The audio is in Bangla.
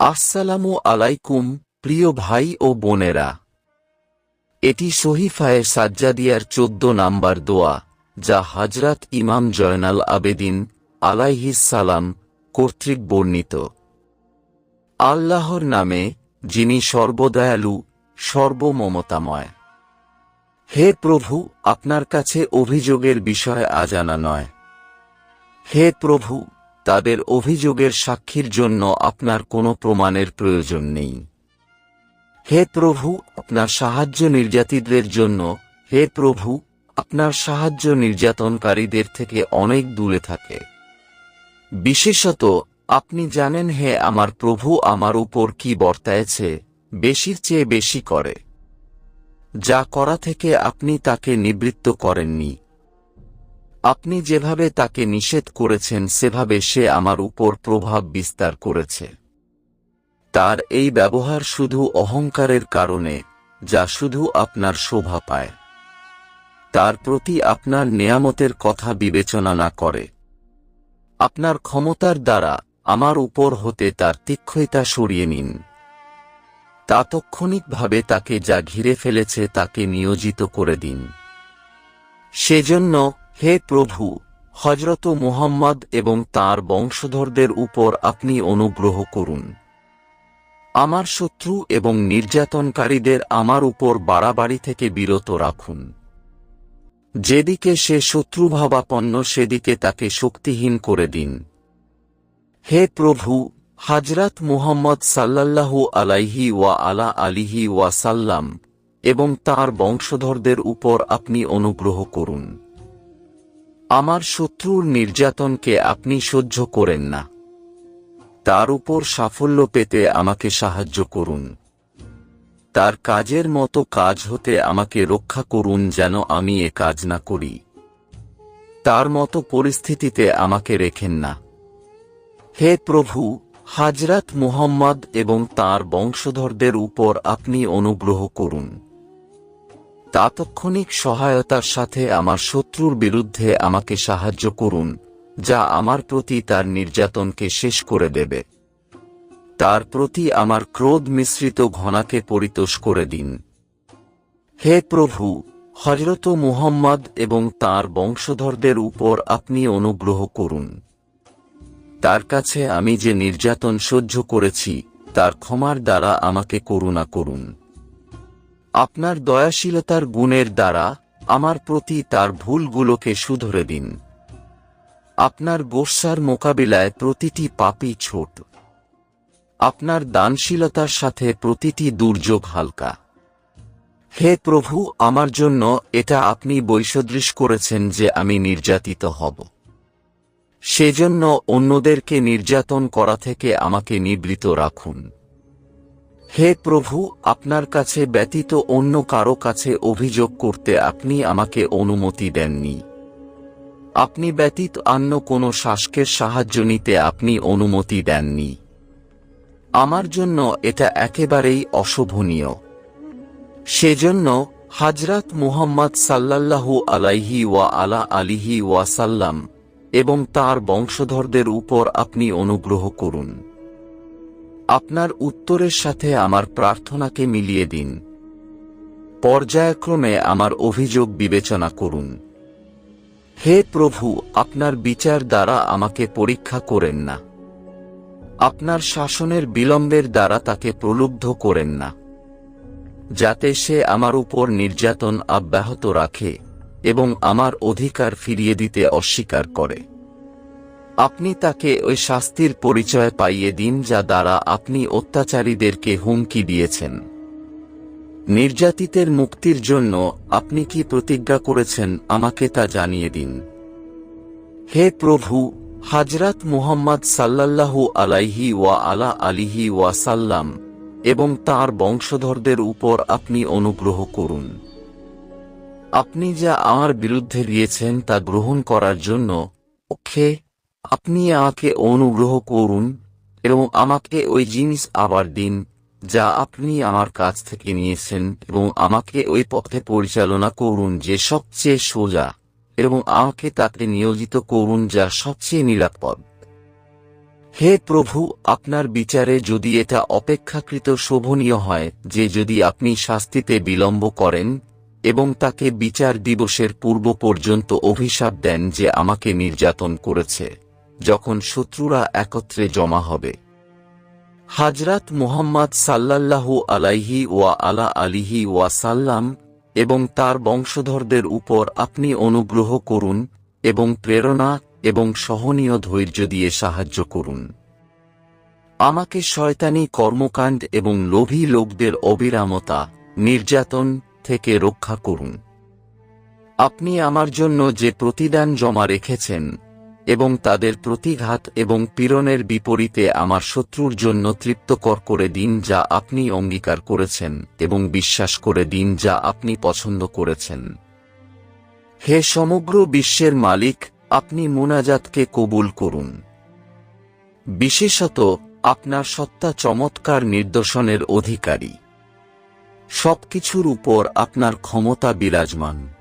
আসসালামু আলাইকুম, প্রিয় ভাই ও বোনেরা। এটি শহীফায়ে সাজ্জাদিয়ার চোদ্দ নাম্বার দোয়া, যা হজরত ইমাম জয়নাল আবেদিন সালাম কর্তৃক বর্ণিত। আল্লাহর নামে, যিনি সর্বদয়ালু, সর্বমমতাময়। হে প্রভু, আপনার কাছে অভিযোগের বিষয় আজানা নয়। হে প্রভু তাদের অভিযোগের সাক্ষীর জন্য আপনার কোনো প্রমাণের প্রয়োজন নেই। হে প্রভু, আপনার সাহায্য নির্যাতিতদের জন্য, হে প্রভু, আপনার সাহায্য নির্যাতনকারীদের থেকে অনেক দূরে থাকে। বিশেষত, আপনি জানেন হে আমার প্রভু আমার উপর কি বর্তায়েছে, বেশির চেয়ে বেশি করে। যা করা থেকে আপনি তাকে নিবৃত্ত করেননি। আপনি যেভাবে তাকে নিষেধ করেছেন, সেভাবে সে আমার উপর প্রভাব বিস্তার করেছে। তার এই ব্যবহার শুধু অহংকারের কারণে, যা শুধু আপনার শোভা পায়। তার প্রতি আপনার নেয়ামতের কথা বিবেচনা না করে। আপনার ক্ষমতার দ্বারা আমার উপর হতে তার তীক্ষ্ণতা সরিয়ে নিন। তাৎক্ষণিকভাবে তাকে যা ঘিরে ফেলেছে, তাকে নিয়োজিত করে দিন। সেজন্য হে প্রভু হজরত মুহাম্মদ এবং তার বংশধরদের উপর আপনি অনুগ্রহ করুন। আমার শত্রু এবং নির্যাতনকারীদের আমার উপর বাড়াবাড়ি থেকে বিরত রাখুন। যেদিকে সে শত্রুভাবাপন্ন, সেদিকে তাকে শক্তিহীন করে দিন। হে প্রভু হাজরাত মুহাম্মদ সাল্লাল্লাহু আলাইহি ওয়া আলা আলিহি ওয়া সাল্লাম এবং তার বংশধরদের উপর আপনি অনুগ্রহ করুন। আমার শত্রুর নির্যাতনকে আপনি সহ্য করেন না। তার উপর সাফল্য পেতে আমাকে সাহায্য করুন। তার কাজের মতো কাজ হতে আমাকে রক্ষা করুন যেন আমি এ কাজ না করি। তার মতো পরিস্থিতিতে আমাকে রেখেন না। হে প্রভু, হাজরাত মুহাম্মদ এবং তার বংশধরদের উপর আপনি অনুগ্রহ করুন। তাৎক্ষণিক সহায়তার সাথে আমার শত্রুর বিরুদ্ধে আমাকে সাহায্য করুন, যা আমার প্রতি তার নির্যাতনকে শেষ করে দেবে। তার প্রতি আমার ক্রোধ মিশ্রিত ঘনাকে পরিতোষ করে দিন। হে প্রভু হজরত মুহাম্মদ এবং তার বংশধরদের উপর আপনি অনুগ্রহ করুন। তার কাছে আমি যে নির্যাতন সহ্য করেছি, তার ক্ষমার দ্বারা আমাকে করুণা করুন। আপনার দয়াশীলতার গুণের দ্বারা আমার প্রতি তার ভুলগুলোকে শুধরে দিন। আপনার গোসার মোকাবিলায় প্রতিটি পাপই ছোট। আপনার দানশীলতার সাথে প্রতিটি দুর্যোগ হালকা। হে প্রভু, আমার জন্য এটা আপনি বৈসদৃশ করেছেন যে আমি নির্যাতিত হব। সেজন্য অন্যদেরকে নির্যাতন করা থেকে আমাকে নিবৃত রাখুন। হে প্রভু, আপনার কাছে ব্যতীত অন্য কারও কাছে অভিযোগ করতে আপনি আমাকে অনুমতি দেননি। আপনি ব্যতীত অন্য কোনো শাসকের সাহায্য নিতে আপনি অনুমতি দেননি। আমার জন্য এটা একেবারেই অশোভনীয়। সেজন্য হাজরাত মুহাম্মদ সাল্লাল্লাহু আলাইহি ওয়া আলা আলিহি ওয়া সাল্লাম এবং তার বংশধরদের উপর আপনি অনুগ্রহ করুন। আপনার উত্তরের সাথে আমার প্রার্থনাকে মিলিয়ে দিন। পর্যায়ক্রমে আমার অভিযোগ বিবেচনা করুন। হে প্রভু, আপনার বিচার দ্বারা আমাকে পরীক্ষা করেন না। আপনার শাসনের বিলম্বের দ্বারা তাকে প্রলুব্ধ করেন না। যাতে সে আমার উপর নির্যাতন অব্যাহত রাখে এবং আমার অধিকার ফিরিয়ে দিতে অস্বীকার করে। আপনি তাকে ওই শাস্তির পরিচয় পাইয়ে দিন যা দ্বারা আপনি অত্যাচারীদেরকে হুমকি দিয়েছেন। নির্যাতিতের মুক্তির জন্য আপনি কি প্রতিজ্ঞা করেছেন আমাকে তা জানিয়ে দিন। হে প্রভু, হাজরাত মুহাম্মদ সাল্লাল্লাহু আলাইহি ওয়া আলা আলিহি ওয়া সাল্লাম এবং তার বংশধরদের উপর আপনি অনুগ্রহ করুন। আপনি যা আমার বিরুদ্ধে দিয়েছেন তা গ্রহণ করার জন্য ওকে আপনি আমাকে অনুগ্রহ করুন এবং আমাকে ওই জিনিস আবার দিন, যা আপনি আমার কাছ থেকে নিয়েছেন এবং আমাকে ওই পথে পরিচালনা করুন যে সবচেয়ে সোজা এবং আমাকে তাতে নিয়োজিত করুন যা সবচেয়ে নিরাপদ। হে প্রভু, আপনার বিচারে যদি এটা অপেক্ষাকৃত শোভনীয় হয় যে যদি আপনি শাস্তিতে বিলম্ব করেন এবং তাকে বিচার দিবসের পূর্ব পর্যন্ত অভিশাপ দেন যে আমাকে নির্যাতন করেছে। যখন শত্রুরা একত্রে জমা হবে। হাজরাত মুহাম্মদ সাল্লাল্লাহু আলাইহি ওয়া আলা আলিহি ওয়া সাল্লাম এবং তার বংশধরদের উপর আপনি অনুগ্রহ করুন এবং প্রেরণা এবং সহনীয় ধৈর্য দিয়ে সাহায্য করুন। আমাকে শয়তানি কর্মকাণ্ড এবং লোভী লোকদের অবিরামতা, নির্যাতন থেকে রক্ষা করুন। আপনি আমার জন্য যে প্রতিদান জমা রেখেছেন এবং তাদের প্রতিঘাত এবং পীড়নের বিপরীতে আমার শত্রুর জন্য তৃপ্তকর করে দিন যা আপনি অঙ্গীকার করেছেন এবং বিশ্বাস করে দিন যা আপনি পছন্দ করেছেন। হে সমগ্র বিশ্বের মালিক, আপনি মোনাজাতকে কবুল করুন। বিশেষত, আপনার সত্তা চমৎকার নির্দশনের অধিকারী। সবকিছুর উপর আপনার ক্ষমতা বিরাজমান।